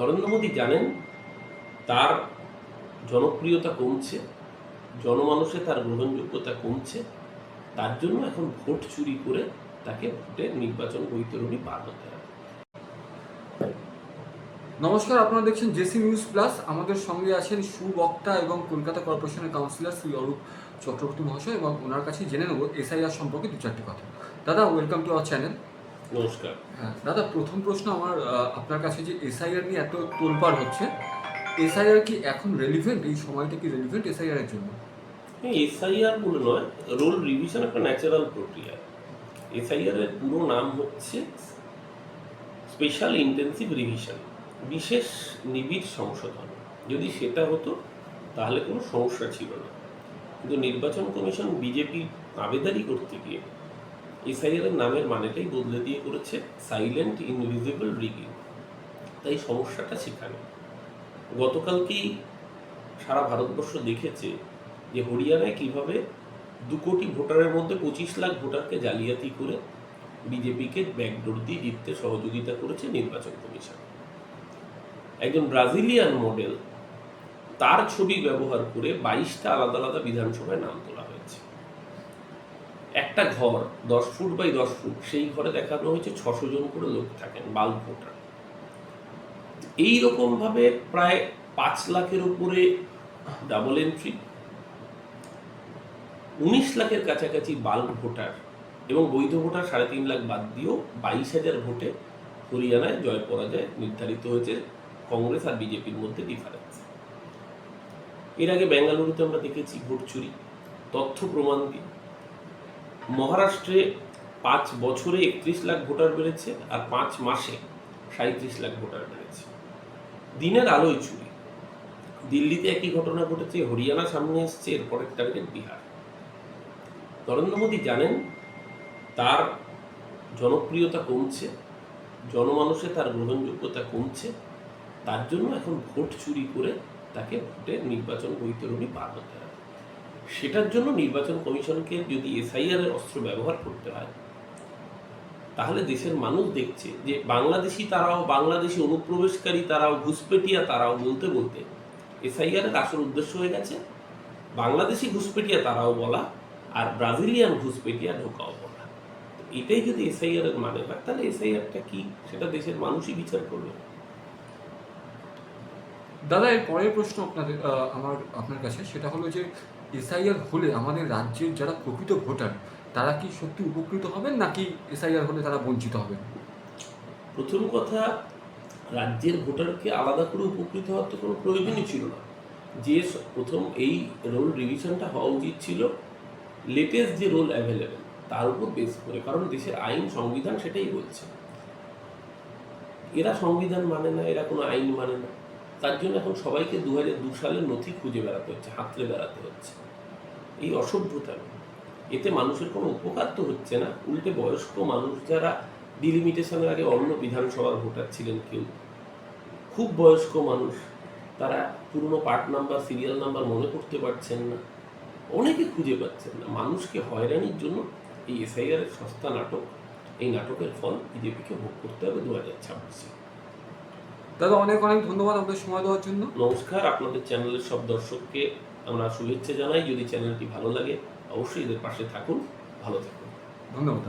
নরেন্দ্র মোদী জানেন, তার জনপ্রিয়তা কমছে, জনমানুষে তার গ্রহণযোগ্যতা কমছে, তার জন্য এখন ভোট চুরি করে তাকে ভোটের নির্বাচন বৈতরণী পার হতে হবে। নমস্কার, আপনারা দেখছেন জেসি নিউজ প্লাস। আমাদের সঙ্গে আছেন সুবক্তা এবং কলকাতা কর্পোরেশনের কাউন্সিলর শ্রী অরূপ চক্রবর্তী মহাশয় এবং ওনার কাছে জেনে নেব এসআইআর সম্পর্কে দু চারটি কথা। দাদা ওয়েলকাম টু আওয়ার চ্যানেল নমস্কার। হ্যাঁ দাদা প্রথম প্রশ্ন আমার আপনার কাছে যে এসআইআর নিয়ে এত তোলপাড় হচ্ছে এসআইআর কি এখন রেলিভেন্ট এই সময়টা কি রেলিভেন্ট এসআইআর এর জন্য? এসআইআর বলে নয় রোল রিভিশন একটা ন্যাচারাল প্রক্রিয়া এসআইআর এর পুরো নাম হচ্ছে স্পেশাল ইন্টেন্সিভ রিভিশন বিশেষ নিবিড় সংশোধন। যদি সেটা হতো তাহলে কোনো সমস্যা ছিল না। কিন্তু নির্বাচন কমিশন বিজেপি আবেদারি করতে গিয়ে এসআইআর এর নামের মানেটাই বদলে দিয়ে করেছে সাইলেন্ট ইনভিজিবল রিগিং। তাই সমস্যাটা সেখানে। গতকালকেই সারা ভারতবর্ষ দেখেছে যে হরিয়ানায় কীভাবে দু কোটি ভোটারের মধ্যে পঁচিশ লাখ ভোটারকে জালিয়াতি করে বিজেপিকে ব্যাকডোর দিয়ে জিততে সহযোগিতা করেছে নির্বাচন কমিশন। একজন ব্রাজিলিয়ান মডেল তার ছবি ব্যবহার করে বাইশটা আলাদা আলাদা বিধানসভায় নাম তোলা একটা ঘর, দশ ফুট বাই দশ ফুট, সেই ঘরে দেখানো হয়েছে ছশো জন করে লোক থাকেন বাল্ব ভোটার এই ভাবে প্রায় পাঁচ লাখের উপরে ডাবল এন্ট্রি উনিশ লাখের কাছাকাছি বাল্ক ভোটার এবং বৈধ ভোটার সাড়ে তিন লাখ বাদ দিয়েও বাইশ হাজার ভোটে হরিয়ানায় জয় পরাজয় নির্ধারিত হয়েছে কংগ্রেস আর বিজেপির মধ্যে ডিফারেন্স এর আগে বেঙ্গালুরুতে আমরা দেখেছি ভোট চুরি, তথ্য প্রমাণ দিয়ে। মহারাষ্ট্রে পাঁচ বছরে একত্রিশ লাখ ভোটার বেড়েছে আর পাঁচ মাসে সাঁত্রিশ লাখ ভোটার বেড়েছে। দিনের আলোয় চুরি। দিল্লিতে একই ঘটনা ঘটেছে, হরিয়ানা সামনে এসছে এরপরের টার্গেট বিহার। নরেন্দ্র মোদী জানেন, তার জনপ্রিয়তা কমছে জনমানসে তার গ্রহণযোগ্যতা কমছে, তার জন্য এখন ভোট চুরি করে তাকে ভোটের নির্বাচন বৈতরণী পার হতে হবে। সেটার জন্য নির্বাচন কমিশনকে যদি এসআইআর এর অস্ত্র ব্যবহার করতে হয়, তাহলে দেশের মানুষ দেখছে যে বাংলাদেশি তারাও, বাংলাদেশি অনুপ্রবেশকারী তারাও, ঘুষপেটিয়া তারাও বলতে বলতে এসআইআর এর আসল উদ্দেশ্য হয়ে গেছে বাংলাদেশি ঘুষপেটিয়া তারাও বলা আর ব্রাজিলিয়ান ঘুষপেটিয়া ঢোকাও বলা। এটাই যদি এসআইআর এর মানে হয়, তাহলে এসআইআরটা কি? সেটা দেশের মানুষই বিচার করবে। দাদা, এর পরের প্রশ্ন আপনাদের আমার, আপনার কাছে। সেটা হলো যে এসআইআর হলে আমাদের রাজ্যের যারা প্রকৃত ভোটার, তারা কি সত্যি উপকৃত হবেন নাকি এসআইআর হলে তারা বঞ্চিত হবেন? প্রথম কথা, রাজ্যের ভোটারকে আলাদা করে উপকৃত হওয়ার তো কোনো প্রয়োজনই ছিল না। যে প্রথম এই রোল রিভিশনটা হওয়া উচিত ছিল। লেটেস্ট যে রোল অ্যাভেলেবেল তার উপর বেস করে, কারণ দেশের আইন, সংবিধান সেটাই বলছে। এরা সংবিধান মানে না, এরা কোনো আইন মানে না। তার জন্য এখন সবাইকে দু হাজার দু সালের নথি খুঁজে বেড়াতে হচ্ছে, হাতড়ে বেড়াতে হচ্ছে। এই অসভ্যতা এতে মানুষের কোনো উপকার তো হচ্ছে না। উল্টে বয়স্ক মানুষ যারা ডিলিমিটেশনের আগে অন্য বিধানসভার ভোটার ছিলেন কেউ, খুব বয়স্ক মানুষ, তারা পুরনো পার্ট নাম্বার সিরিয়াল নাম্বার মনে করতে পারছেন না। অনেকে খুঁজে পাচ্ছেন না। মানুষকে হয়রানির জন্য এই এসআইআর এর সস্তা নাটক, এই নাটকের ফল বিজেপিকে ভোগ করতে হবে দু হাজার ছাব্বিশে। দাদা অনেক অনেক ধন্যবাদ আপনাদের সময় দেওয়ার জন্য। নমস্কার আপনাদের চ্যানেলের সব দর্শককে আমরা শুভেচ্ছা জানাই। যদি চ্যানেলটি ভালো লাগে অবশ্যই এদের পাশে থাকুন। ভালো থাকুন। ধন্যবাদ